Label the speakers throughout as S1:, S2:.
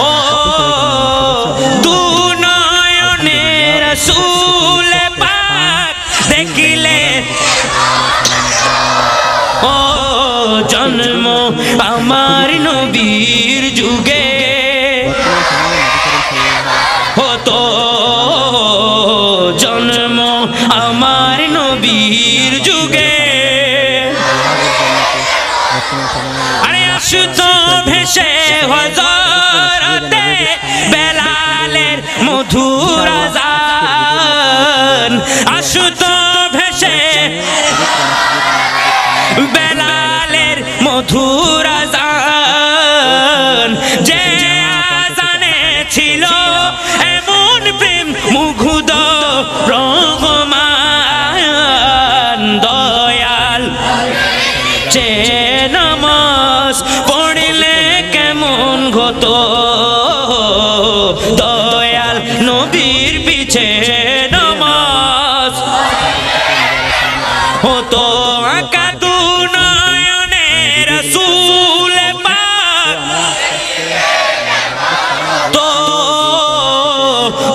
S1: ও দু নয়নে রসুল পাক ও, জন্ম নবীর যুগে। হতো জন্ম আমার নবীর যুগে। আরে আসুত ভেসে হজরতে হতো দয়াল নবীর পিছে নামাজ। হতো আঁকা দু নয়নে রসুল তো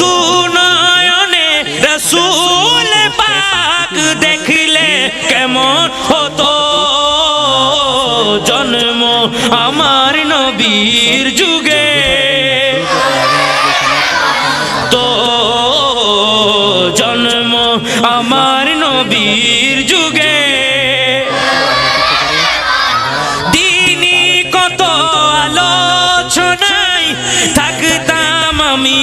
S1: দু নয়নে রসুল পাক দেখলে কেমন হতো? জন্ম আমার নবীর আমার নবীর যুগে। দিনই কত আলোচনায় থাকতাম আমি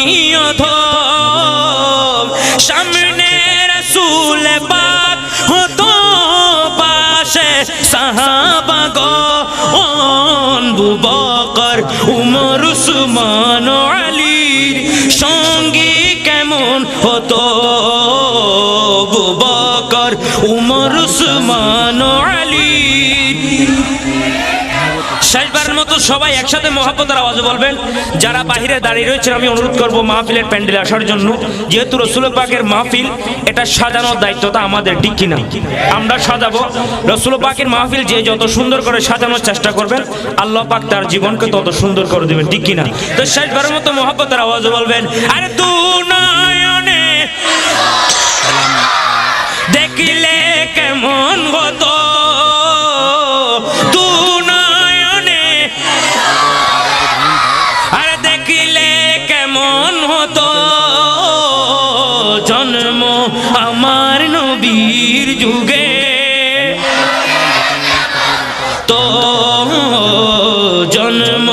S1: অধম। সামনে রসুল পাক হতো পাশে সাহাবাগ বুবকর, উমর, উসমান, আলীর সঙ্গী কেমন হতো? শেষবারের মতো সবাই একসাথে মহাপতার আওয়াজে বলবেন, যারা বাহিরে দাঁড়িয়ে রয়েছেন, আমি অনুরোধ করব মাহফিলের প্যান্ডেলে আসার জন্য। যেহেতু রসুল পাকের মাহফিল, এটা সাজানোর দায়িত্বটা আমাদের, ঠিক কিনা? আমরা সাজাবো। রসুল পাকের মাহফিল যে যত সুন্দর করে সাজানোর চেষ্টা করবেন, আল্লাহ পাক তার জীবনকে তত সুন্দর করে দেবেন, ঠিক কিনা? তো শেষবারের মতো মহাপতার আওয়াজে বলবেন, আরে দু নয়নে আমার নবীর যুগে। তো জন্ম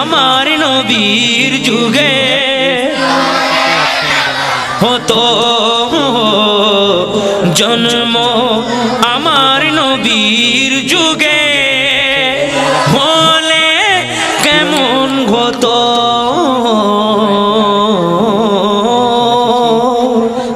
S1: আমার নবীর যুগে। হতো জন্ম আমার নবীর